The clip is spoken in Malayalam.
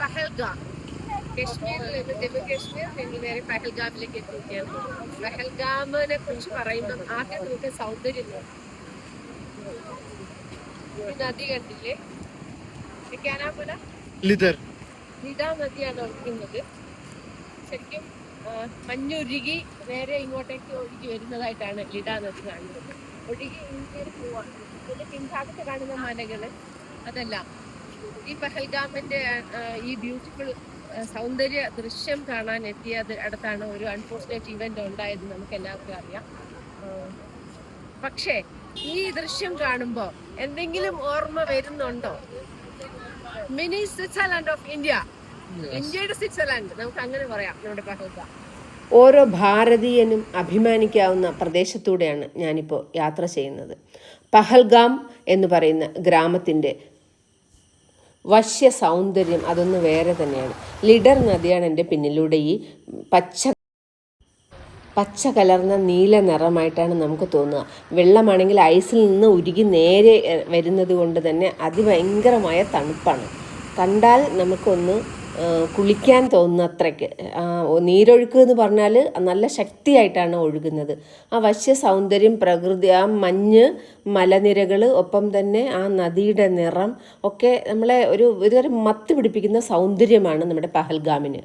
പഹൽഗാം. കശ്മീരിൽ ജമ്മു കശ്മീർ ഞങ്ങൾ നേരെ പഹൽഗാമിലേക്ക് എത്തിക്കുകയാണ് പഹൽഗാമിനെ കുറിച്ച് പറയുമ്പോൾ ആദ്യം നമുക്ക് സൗന്ദര്യം നദി കണ്ടില്ലേ? ക്യാനാമല ലിതർ നദിയാണ് ഒഴുകുന്നത്. ശരിക്കും മഞ്ഞുരുകി നേരെ ഇങ്ങോട്ടേക്ക് ഒഴുകി വരുന്നതായിട്ടാണ് ലിഡാ നദി കാണുന്നത്. ഒഴുകി ഇങ്ങനെ പോവാണ്. ഇതിന്റെ പിൻഭാഗത്ത് കാണുന്ന മലകൾ അതെല്ലാം. ഈ പഹൽഗാമിന്റെ ഈ ബ്യൂട്ടിഫുൾ സൗന്ദര്യ ദൃശ്യം കാണാൻ എത്തിയ അടുത്താണ് ഒരു അൺഫോർച്ചുനേറ്റ് ഇവന്റ് ഉണ്ടായത് നമുക്ക് എല്ലാവർക്കും അറിയാം പക്ഷേ ഈ ദൃശ്യം കാണുമ്പോൾ എന്തെങ്കിലും ഓർമ്മ വരുന്നുണ്ടോ? Mini Switzerland of India. ഇന്ത്യയുടെ സ്വിറ്റ്സർലാൻഡ്. നമുക്ക് അങ്ങനെ പറയാം നമ്മുടെ പഹൽഗാം. ഓരോ ഭാരതീയനും അഭിമാനിക്കാവുന്ന പ്രദേശത്തൂടെയാണ് ഞാനിപ്പോൾ യാത്ര ചെയ്യുന്നത്. പഹൽഗാം എന്ന് പറയുന്ന ഗ്രാമത്തിന്റെ വശ്യ സൗന്ദര്യം അതൊന്ന് വേറെ തന്നെയാണ്. ലിഡർ നദിയാണ് എന്റെ പിന്നിലൂടെ ഈ പച്ച പച്ച കലർന്ന നീല നിറമായിട്ടാണ് നമുക്ക് തോന്നുക. വെള്ളമാണെങ്കിൽ ഐസിൽ നിന്ന് ഉരുകി നേരെ വരുന്നത് കൊണ്ട് തന്നെ അതിഭയങ്കരമായ തണുപ്പാണ്. കണ്ടാൽ നമുക്കൊന്ന് കുളിക്കാൻ തോന്നുന്ന അത്രയ്ക്ക് നീരൊഴുക്ക് എന്ന് പറഞ്ഞാൽ നല്ല ശക്തിയായിട്ടാണ് ഒഴുകുന്നത്. ആ വശ്യ സൗന്ദര്യം പ്രകൃതി ആ മഞ്ഞ് മലനിരകൾ ഒപ്പം തന്നെ ആ നദിയുടെ നിറം ഒക്കെ നമ്മളെ ഒരു ഒരുതരം മത്ത് പിടിപ്പിക്കുന്ന സൗന്ദര്യമാണ് നമ്മുടെ പഹൽഗാമിന്.